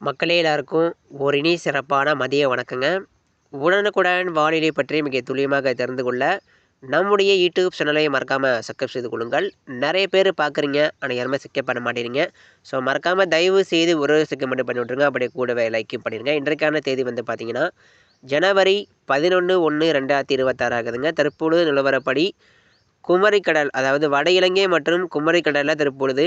மக்களே எல்லாருக்கும் ஒரு இனி சிறப்பான மதிய வணக்கங்க. உடனுக்குடன் வானிலை பற்றி மிக துல்லியமாக தெரிந்து கொள்ள நம்முடைய யூடியூப் சேனலை மறக்காமல் சப்ஸ்கிரைப் செய்து கொள்ளுங்கள். நிறைய பேர் பார்க்குறீங்க ஆனால் யாருமே சிக்க பண்ண மாட்டேறீங்க ஸோ மறக்காமல் தயவு செய்து ஒரு சிக்க மட்டும் பண்ணி விட்ருங்க அப்படியே கூடவே லைக்கும் பண்ணிடுங்க இன்றைக்கான தேதி வந்து பார்த்தீங்கன்னா ஜனவரி பதினொன்று ஒன்று ரெண்டாயிரத்தி இருபத்தாறு ஆகுதுங்க. தற்பொழுது நிலவரப்படி குமரிக்கடல் அதாவது வட இலங்கை மற்றும் குமரிக்கடலில் தற்பொழுது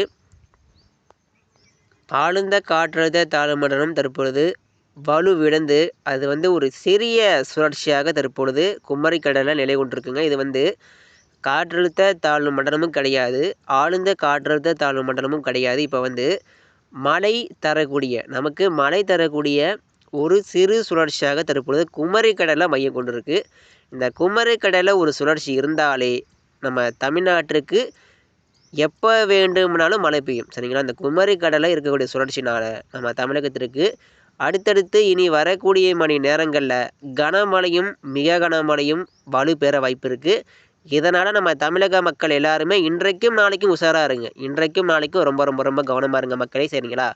ஆழ்ந்த காற்றழுத்த தாழ்வு மண்டலம் தற்பொழுது வலுவிழந்து அது வந்து ஒரு சிறிய சுழற்சியாக தற்பொழுது குமரிக்கடலில் நிலை கொண்டிருக்குங்க. இது வந்து காற்றழுத்த தாழ்வு மண்டலமும் கிடையாது ஆழ்ந்த காற்றழுத்த தாழ்வு மண்டலமும் கிடையாது. இப்போ வந்து மழை தரக்கூடிய நமக்கு மழை தரக்கூடிய ஒரு சிறு சுழற்சியாக தற்பொழுது குமரிக்கடலை மையம் கொண்டிருக்கு. இந்த குமரிக்கடலில் ஒரு சுழற்சி இருந்தாலே நம்ம தமிழ்நாட்டிற்கு எப்போ வேண்டும்னாலும் மழை பெய்யும். சரிங்களா? இந்த குமரி கடலில் இருக்கக்கூடிய சுழற்சினால் நம்ம தமிழகத்திற்கு அடுத்தடுத்து இனி வரக்கூடிய மணி நேரங்களில் கனமழையும் மிக கனமழையும் வலுப்பெற வாய்ப்பு இருக்குது இதனால் நம்ம தமிழக மக்கள் எல்லாருமே இன்றைக்கும் நாளைக்கும் உஷாராக இருங்க. இன்றைக்கும் நாளைக்கும் ரொம்ப ரொம்ப ரொம்ப கவனமாக இருங்க மக்களே சரிங்களா?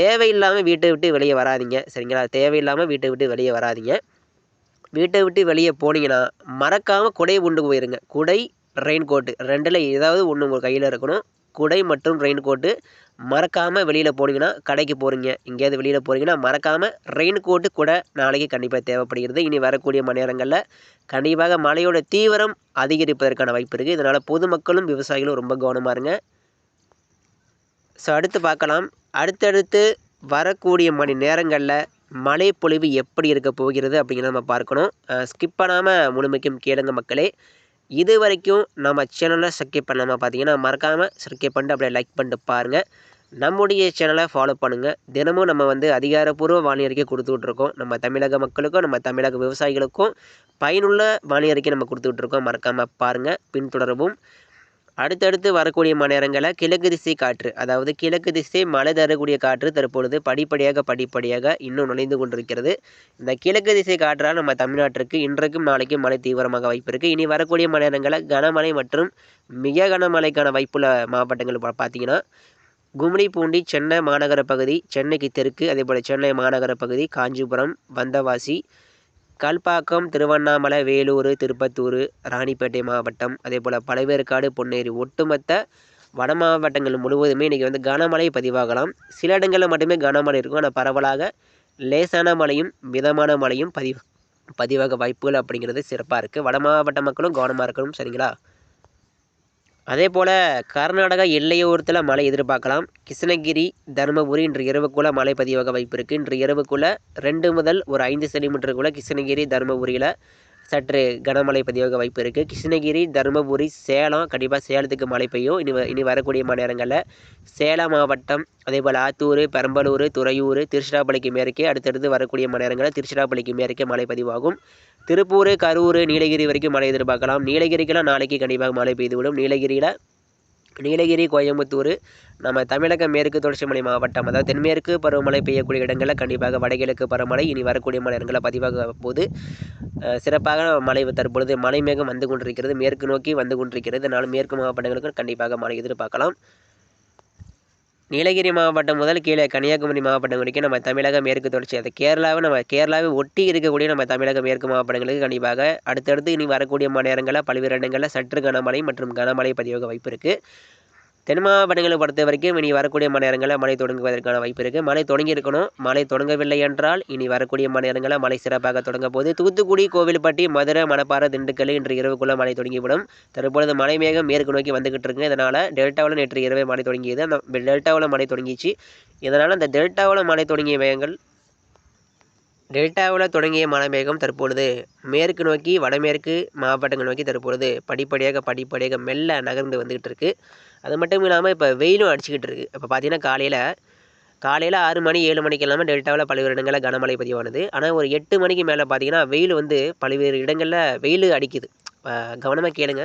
தேவையில்லாமல் வீட்டை விட்டு வெளியே வராதிங்க. சரிங்களா? தேவையில்லாமல் வீட்டை விட்டு வெளியே வராதிங்க. வீட்டை விட்டு வெளியே போனீங்கன்னா மறக்காமல் குடையை கொண்டு போயிருங்க. குடை ரெயின் கோட்டு ரெண்டில் ஏதாவது ஒன்று உங்கள் கையில் இருக்கணும். குடை மற்றும் ரெயின் கோட்டு மறக்காமல் வெளியில் போனீங்கன்னா கடைக்கு போகிறீங்க எங்கேயாவது வெளியில் போகிறீங்கன்னா மறக்காமல் ரெயின் கோட்டு கூட நாளைக்கு கண்டிப்பாக தேவைப்படுகிறது. இனி வரக்கூடிய மணி நேரங்களில் கண்டிப்பாக மழையோட தீவிரம் அதிகரிப்பதற்கான வாய்ப்பு இருக்குது இதனால் பொதுமக்களும் விவசாயிகளும் ரொம்ப கவனமாக இருங்க. ஸோ அடுத்து பார்க்கலாம். அடுத்தடுத்து வரக்கூடிய மணி நேரங்களில் மழை பொழிவு எப்படி இருக்க போகிறது அப்படிங்கிறத நம்ம பார்க்கணும். ஸ்கிப் பண்ணாமல் முழுமைக்கும் கேளுங்க மக்களே. இது வரைக்கும் நம்ம சேனலை சப்ஸ்கிரைப் பண்ணாமல் பார்த்தீங்கன்னா மறக்காமல் சப்ஸ்கிரைப் பண்ணிட்டு அப்படியே லைக் பண்ணிட்டு பாருங்கள் நம்முடைய சேனலை ஃபாலோ பண்ணுங்கள் தினமும் நம்ம வந்து அதிகாரப்பூர்வ வானிலை அறிக்கை கொடுத்துட்ருக்கோம் நம்ம தமிழக மக்களுக்கும் நம்ம தமிழக விவசாயிகளுக்கும் பயனுள்ள வானிலை அறிக்கை நம்ம கொடுத்துட்ருக்கோம் மறக்காமல் பாருங்கள் பின்தொடரவும் அடுத்தடுத்து வரக்கூடிய மணி நேரங்களில் கிழக்கு திசை காற்று அதாவது கிழக்கு திசை மழை தரக்கூடிய காற்று தற்பொழுது படிப்படியாக படிப்படியாக இன்னும் நுழைந்து கொண்டிருக்கிறது. இந்த கிழக்கு திசை காற்றால் நம்ம தமிழ்நாட்டிற்கு இன்றைக்கும் நாளைக்கும் மழை தீவிரமாக வாய்ப்பு இருக்குது இனி வரக்கூடிய மணி நேரங்களில் கனமழை மற்றும் மிக கனமழைக்கான வாய்ப்புள்ள மாவட்டங்கள் பார்த்தீங்கன்னா கும்மிடி பூண்டி சென்னை மாநகர பகுதி சென்னைக்கு தெற்கு அதே போல் சென்னை மாநகர பகுதி காஞ்சிபுரம் வந்தவாசி கல்பாக்கம் திருவண்ணாமலை வேலூர் திருப்பத்தூர் ராணிப்பேட்டை மாவட்டம் அதே போல் பழவேற்காடு பொன்னேரி. ஒட்டுமொத்த வட மாவட்டங்கள் முழுவதுமே இன்றைக்கி வந்து கனமழை பதிவாகலாம். சில இடங்களில் மட்டுமே கனமழை இருக்கும். ஆனால் பரவலாக லேசான மழையும் மிதமான மழையும் பதிவு பதிவாக வாய்ப்புகள் அப்படிங்கிறது சிறப்பாக இருக்குது வட மாவட்ட மக்களும் கவனமாக இருக்கணும். சரிங்களா? அதே போல் கர்நாடகா எல்லையோரத்தில் மழை எதிர்பார்க்கலாம். கிருஷ்ணகிரி தருமபுரி இன்று இரவுக்குள்ளே மழை பதிவாக வாய்ப்பு இருக்குது இன்று இரவுக்குள்ளே ரெண்டு முதல் ஒரு ஐந்து சென்டிமீட்டருக்குள்ளே கிருஷ்ணகிரி தருமபுரியில் சற்று கனமழை பதிவாக வாய்ப்பு இருக்குது கிருஷ்ணகிரி தருமபுரி சேலம் கண்டிப்பாக சேலத்துக்கு மழை பெய்யும். இனி இனி வரக்கூடிய மணி நேரங்களில் சேலம் மாவட்டம் அதே போல் ஆத்தூர் பெரம்பலூர் துறையூர் திருச்சிராப்பள்ளிக்கு மேற்கே அடுத்தடுத்து வரக்கூடிய மணி நேரங்களில் திருச்சிராப்பள்ளிக்கு மேற்கே மழை பதிவாகும். திருப்பூர் கரூர் நீலகிரி வரைக்கும் மழை எதிர்பார்க்கலாம். நீலகிரிக்கெல்லாம் நாளைக்கு கண்டிப்பாக மழை பெய்துவிடும். நீலகிரியில் நீலகிரி கோயம்புத்தூர் நம்ம தமிழக மேற்கு தொடர்ச்சி மலை மாவட்டம் அதாவது தென்மேற்கு பருவமழை பெய்யக்கூடிய இடங்களில் கண்டிப்பாக வடகிழக்கு பருவமழை இனி வரக்கூடிய மழை இடங்களில் பதிவாக போது சிறப்பாக மழை தற்பொழுது மழை மேகம் வந்து கொண்டிருக்கிறது. மேற்கு நோக்கி வந்து கொண்டிருக்கிறது. அதனால் மேற்கு மாவட்டங்களுக்கு கண்டிப்பாக மழை எதிர்பார்க்கலாம். நீலகிரி மாவட்டம் முதல் கீழே கன்னியாகுமரி மாவட்டம் வரைக்கும் நம்ம தமிழக மேற்கு தொடர்ச்சி. அது கேரளாவை நம்ம கேரளாவை ஒட்டி இருக்கக்கூடிய நம்ம தமிழக மேற்கு மாவட்டங்களுக்கு கண்டிப்பாக அடுத்தடுத்து இனி வரக்கூடிய மணி நேரங்களில் பல்வேறு இடங்களில் சற்று கனமழை மற்றும் கனமழை பதிவாக வாய்ப்பு இருக்குது தென் மாவட்டங்களை பொறுத்த வரைக்கும் இனி வரக்கூடிய மணி நேரங்களில் மழை தொடங்குவதற்கான வாய்ப்பு இருக்குது மழை தொடங்கி இருக்கணும் மழை தொடங்கவில்லை என்றால் இனி வரக்கூடிய மணி நேரங்களில் மழை சிறப்பாக தொடங்க போது தூத்துக்குடி கோவில்பட்டி மதுரை மணப்பாறை திண்டுக்கல் இன்று இரவுக்குள்ளே மழை தொடங்கிவிடும். தற்பொழுது மழை மேகம் மேற்கு நோக்கி வந்துகிட்டு இருக்குங்க இதனால் டெல்டாவில் நேற்று இரவே மழை தொடங்கியது. அந்த டெல்டாவில் மழை தொடங்கிச்சு. இதனால் அந்த டெல்டாவில் மழை தொடங்கிய மேகங்கள் டெல்டாவில் தொடங்கிய மழைமேகம் தற்பொழுது மேற்கு நோக்கி வடமேற்கு மாவட்டங்கள் நோக்கி தற்பொழுது படிப்படியாக படிப்படியாக மெல்ல நகர்ந்து வந்துக்கிட்டு இருக்குது அது மட்டும் இல்லாமல் இப்போ வெயிலும் அடிச்சுக்கிட்டு இருக்குது இப்போ பார்த்தீங்கன்னா காலையில் காலையில் ஆறு மணி ஏழு மணிக்கு இல்லாமல் டெல்டாவில் பல்வேறு இடங்களில் கனமழை பதிவானது. ஆனால் ஒரு எட்டு மணிக்கு மேலே பார்த்தீங்கன்னா வெயில் வந்து பல்வேறு இடங்களில் வெயில் அடிக்குது. கவனமாக கேளுங்க.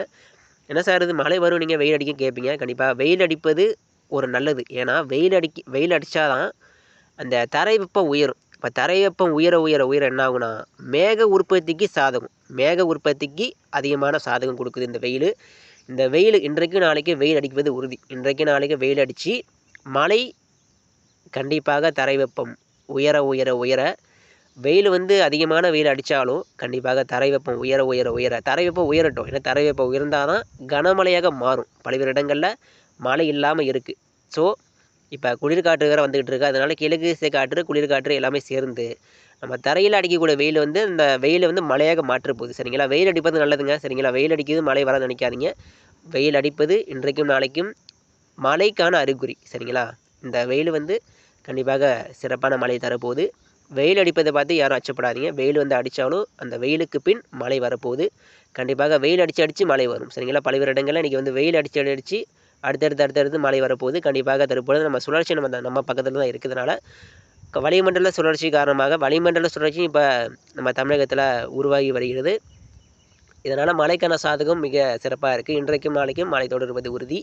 என்ன சார் இது? மழை வரும் நீங்கள் வெயில் அடிக்க கேட்பீங்க கண்டிப்பாக வெயில் அடிப்பது ஒரு நல்லது. ஏன்னா வெயில் அடிக்க வெயில் அடித்தாதான் அந்த தரை வெப்பம் உயரும். இப்போ தரை வெப்பம் உயர உயர உயர என்ன ஆகுனா மேக உற்பத்திக்கு சாதகம். மேக உற்பத்திக்கு அதிகமான சாதகம் கொடுக்குது இந்த வெயில். இந்த வெயில் இன்றைக்கு நாளைக்கு வெயில் அடிப்பது உறுதி. இன்றைக்கு நாளைக்கு வெயில் அடித்து மழை கண்டிப்பாக தரை வெப்பம் உயர உயர உயர வெயில் வந்து அதிகமான வெயில் அடித்தாலும் கண்டிப்பாக தரை வெப்பம் உயர உயர உயர தரை வெப்பம் உயரட்டும். ஏன்னா தரைவெப்பம் உயர்ந்தால் தான் கனமழையாக மாறும். பல்வேறு இடங்களில் மழை இல்லாமல் இருக்குது ஸோ இப்போ குளிர்காற்று வேறு வந்துக்கிட்டு இருக்கு. அதனால் கிழக்கு திசை காற்று குளிர்காற்று எல்லாமே சேர்ந்து நம்ம தரையில் அடிக்கக்கூடிய வெயில் வந்து இந்த வெயிலை வந்து மழையாக மாற்ற போகுது. சரிங்களா? வெயில் அடிப்பது நல்லதுங்க. சரிங்களா? வெயில் அடிக்குது மழை வர நினைக்காதீங்க. வெயில் அடிப்பது இன்றைக்கும் நாளைக்கும் மழைக்கான அறிகுறி. சரிங்களா? இந்த வெயில் வந்து கண்டிப்பாக சிறப்பான மழை தரப்போகுது. வெயில் அடிப்பதை பார்த்து யாரும் அச்சப்படாதீங்க. வெயில் வந்து அடித்தாலும் அந்த வெயிலுக்கு பின் மழை வரப்போகுது. கண்டிப்பாக வெயில் அடித்து அடித்து மழை வரும். சரிங்களா? பல்வேறு இடங்களில் இன்றைக்கி வந்து வெயில் அடித்து அடித்து அடுத்தடுத்து அடுத்தடுத்து மழை வரப்போகுது. கண்டிப்பாக தற்பொழுது நம்ம சுழற்சி நம்ம நம்ம பக்கத்தில் தான் இருக்கிறதுனால வளிமண்டல சுழற்சி காரணமாக வளிமண்டல சுழற்சி இப்போ நம்ம தமிழகத்தில் உருவாகி வருகிறது. இதனால் மழைக்கான சாதகம் மிக சிறப்பாக இருக்குது இன்றைக்கும் நாளைக்கும் மழை தொடர்வது உறுதி.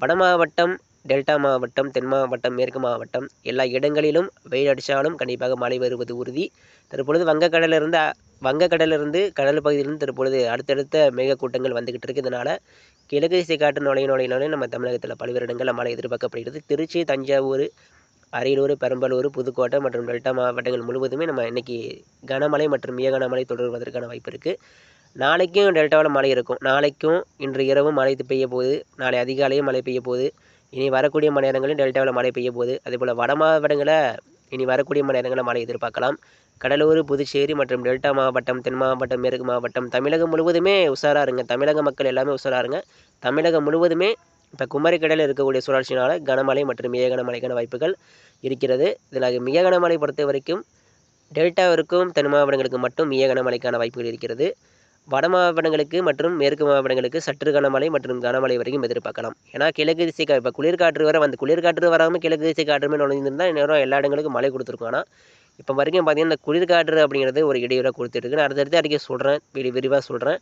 வட மாவட்டம் டெல்டா மாவட்டம் தென் மாவட்டம் மேற்கு மாவட்டம் எல்லா இடங்களிலும் வெயில் அடித்தாலும் கண்டிப்பாக மழை வருவது உறுதி. தற்பொழுது வங்கக்கடலிருந்து வங்கக்கடலிருந்து கடல் பகுதியிலிருந்து தற்பொழுது அடுத்தடுத்த மேகக்கூட்டங்கள் வந்துக்கிட்டு இருக்கிறதுனால இதனால் கிழக்கு திசை காற்று நுழைய நுழைய நம்ம தமிழகத்தில் பல்வேறு இடங்களில் மழை எதிர்பார்க்கப்படுகிறது. திருச்சி தஞ்சாவூர் அரியலூர் பெரம்பலூர் புதுக்கோட்டை மற்றும் டெல்டா மாவட்டங்கள் முழுவதுமே நம்ம இன்றைக்கி கனமழை மற்றும் மிக கனமழை தொடர்வதற்கான வாய்ப்பு இருக்குது நாளைக்கும் டெல்டாவில் மழை இருக்கும். நாளைக்கும் இன்று இரவும் மழை பெய்ய போகுது. நாளை அதிகாலையும் மழை பெய்ய போகுது. இனி வரக்கூடிய மணி நேரங்களில் டெல்டாவில் மழை பெய்ய போகுது. அதேபோல் வட மாவட்டங்களில் இனி வரக்கூடிய மணி நேரங்களில் மழை எதிர்பார்க்கலாம். கடலூர் புதுச்சேரி மற்றும் டெல்டா மாவட்டம் தென் மாவட்டம் மேற்கு மாவட்டம் தமிழகம் முழுவதுமே உஷாராக இருங்க. தமிழக மக்கள் எல்லாமே உஷாராக இருங்க. தமிழகம் முழுவதுமே இப்போ குமரிக்கடலில் இருக்கக்கூடிய சுழற்சினால் கனமழை மற்றும் மிக கனமழைக்கான வாய்ப்புகள் இருக்கிறது. இதில் மிக கனமழை பொறுத்த வரைக்கும் டெல்டாவிற்கும் தென் மாவட்டங்களுக்கு மட்டும் மிக கனமழைக்கான வாய்ப்புகள் இருக்கிறது. வட மாவட்டங்களுக்கு மற்றும் மேற்கு மாவட்டங்களுக்கு சற்று கனமழை மற்றும் கனமழை வரைக்கும் எதிர்பார்க்கலாம். ஏன்னா கிழக்கு திசை கா இப்போ குளிர்காற்று வர வந்து குளிர்காற்று வராமல் கிழக்கு திசை காற்றுமே நுழைஞ்சிருந்தால் இந்நேரம் எல்லா இடங்களுக்கும் மழை கொடுத்துருக்கும். ஆனால் இப்போ வரைக்கும் பார்த்தீங்கன்னா இந்த குளிர்காற்று அப்படிங்கிறது ஒரு இடையூறாக கொடுத்துருக்கு நான் அடுத்தடுத்து அடிக்க சொல்கிறேன் விரி விரிவாக சொல்கிறேன்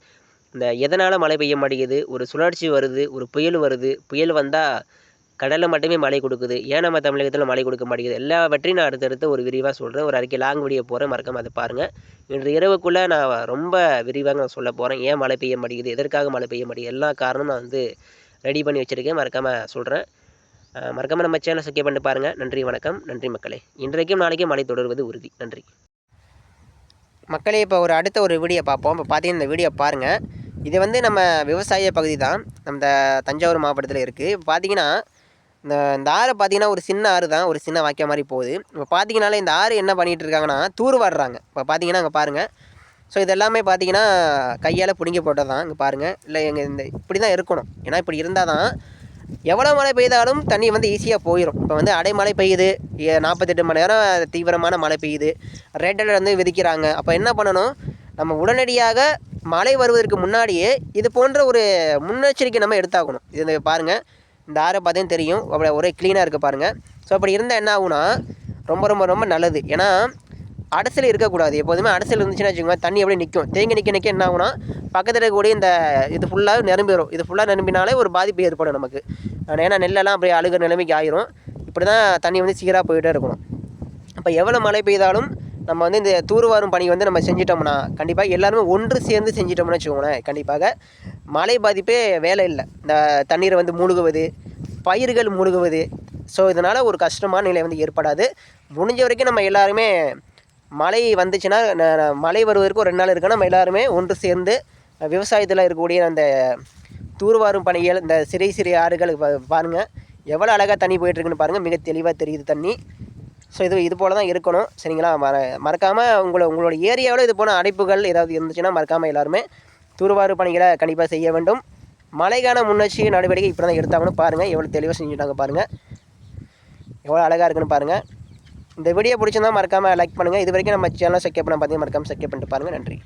இந்த எதனால் மழை பெய்ய மாட்டேங்குது? ஒரு சுழற்சி வருது ஒரு புயல் வருது. புயல் வந்தால் கடலில் மட்டுமே மழை கொடுக்குது. ஏன் நம்ம தமிழகத்தில் மழை கொடுக்க மாட்டேங்குது? எல்லாவற்றையும் நான் அடுத்தடுத்து ஒரு விரிவாக சொல்கிறேன் ஒரு அறிக்கை லாங் வீடியோ போகிறேன் மறக்காம அதை பாருங்கள் இன்று இரவுக்குள்ளே நான் ரொம்ப விரிவாக நான் சொல்ல போகிறேன் ஏன் மழை பெய்ய மாட்டேங்குது? எதற்காக மழை பெய்ய மாட்டேங்குது? எல்லா காரணமும் நான் வந்து ரெடி பண்ணி வச்சுருக்கேன். மறக்காமல் சொல்கிறேன் மறக்காமல் நம்ம சேனலை சக்கிய பண்ணிட்டு பாருங்கள் நன்றி வணக்கம். நன்றி மக்களே. இன்றைக்கும் நாளைக்கும் மழை தொடர்வது உறுதி. நன்றி. மக்களே இப்போ ஒரு அடுத்த ஒரு வீடியோ பார்ப்போம். இப்போ பார்த்தீங்கன்னா இந்த வீடியோ பாருங்கள் இது வந்து நம்ம விவசாய பகுதி தான். நம்ம தஞ்சாவூர் மாவட்டத்தில் இருக்குது இப்போ பார்த்தீங்கன்னா இந்த இந்த ஆறு பார்த்தீங்கன்னா ஒரு சின்ன ஆறு தான் ஒரு சின்ன வாக்கிய மாதிரி போகுது. இப்போ பார்த்தீங்கனாலே இந்த ஆறு என்ன பண்ணிகிட்டு இருக்காங்கன்னா தூர் வாடுறாங்க இப்போ பார்த்தீங்கன்னா அங்கே பாருங்கள் ஸோ இது எல்லாமே பார்த்தீங்கன்னா கையால் பிடுங்கி போட்டது தான் இங்கே பாருங்கள் இல்லை எங்கள் இந்த இப்படி தான் இருக்கணும். ஏன்னா இப்படி இருந்தால் தான் எவ்வளோ மழை பெய்தாலும் தண்ணி வந்து ஈஸியாக போயிடும் இப்போ வந்து அடைமழை பெய்யுது. நாற்பத்தெட்டு மணி நேரம் தீவிரமான மழை பெய்யுது. ரெட் அலர்ட் வந்து விதிக்கிறாங்க. அப்போ என்ன பண்ணணும்? நம்ம உடனடியாக மழை வருவதற்கு முன்னாடியே இது போன்ற ஒரு முன்னெச்சரிக்கை நம்ம எடுத்தாகணும். இது பாருங்கள் இந்த ஆறை பார்த்தீங்கன்னா தெரியும். அப்படி ஒரே க்ளீனாக இருக்குது பாருங்கள் ஸோ அப்படி இருந்தால் என்ன ஆகுனா ரொம்ப ரொம்ப ரொம்ப நல்லது. ஏன்னா அடசல் இருக்கக்கூடாது. எப்போதுமே அடசல் இருந்துச்சுன்னா வச்சுக்கோங்க தண்ணி அப்படியே நிற்கும் தேங்கி நிற்க நிற்க என்ன ஆகுனா பக்கத்தில் இருக்கக்கூடிய இந்த இது ஃபுல்லாக நிரம்பி வரும் இது ஃபுல்லாக நிரம்பினாலே ஒரு பாதிப்பு ஏற்படும் நமக்கு. ஏன்னா நெல்லெல்லாம் அப்படியே அழுகிற நிலைமைக்கு ஆயிரும். இப்படி தான் தண்ணி வந்து சீராக போயிட்டே இருக்கணும். அப்போ எவ்வளோ மழை பெய்தாலும் நம்ம வந்து இந்த தூர்வாரும் பணி வந்து நம்ம செஞ்சிட்டோம்னா கண்டிப்பாக எல்லாருமே ஒன்று சேர்ந்து செஞ்சிட்டோம்னு வச்சுக்கோங்களேன். கண்டிப்பாக மழை பாதிப்பே வேலை இல்லை. இந்த தண்ணீரை வந்து மூழ்குவது பயிர்கள் முழுகுவது. ஸோ இதனால் ஒரு கஷ்டமான நிலை வந்து ஏற்படாது. முடிஞ்ச வரைக்கும் நம்ம எல்லாருமே மழை வந்துச்சுன்னா மழை வருவதற்கு ஒரு ரெண்டு நாள் இருக்குன்னா நம்ம எல்லாருமே ஒன்று சேர்ந்து விவசாயத்தில் இருக்கக்கூடிய அந்த தூர்வாரும் பணிகள் இந்த சிறிய சிறிய ஆறுகள் பாருங்கள் எவ்வளோ அழகாக தண்ணி போயிட்டுருக்குன்னு பாருங்கள் மிக தெளிவாக தெரியுது தண்ணி. ஸோ இது இது போல் தான் இருக்கணும். சரிங்களா? மற மறக்காமல் உங்களை உங்களோட ஏரியாவில் இது போன அடைப்புகள் ஏதாவது இருந்துச்சுன்னா மறக்காமல் எல்லாருமே தூர்வாரு பணிகளை கண்டிப்பாக செய்ய வேண்டும். மழைக்கான முன்னெச்சரிக்கை நடவடிக்கை இப்படி தான் எடுத்தாங்கன்னு பாருங்கள் எவ்வளோ தெளிவாக செஞ்சுட்டாங்க பாருங்கள் எவ்வளோ அழகாக இருக்குன்னு பாருங்கள் இந்த வீடியோ பிடிச்சிருந்தா மறக்காமல் லைக் பண்ணுங்கள் இது வரைக்கும் நம்ம சேனல் செக்கப் பண்ண பார்த்தீங்கன்னா மறக்காமல் செக்கப் பண்ணிட்டு பாருங்கள் நன்றி.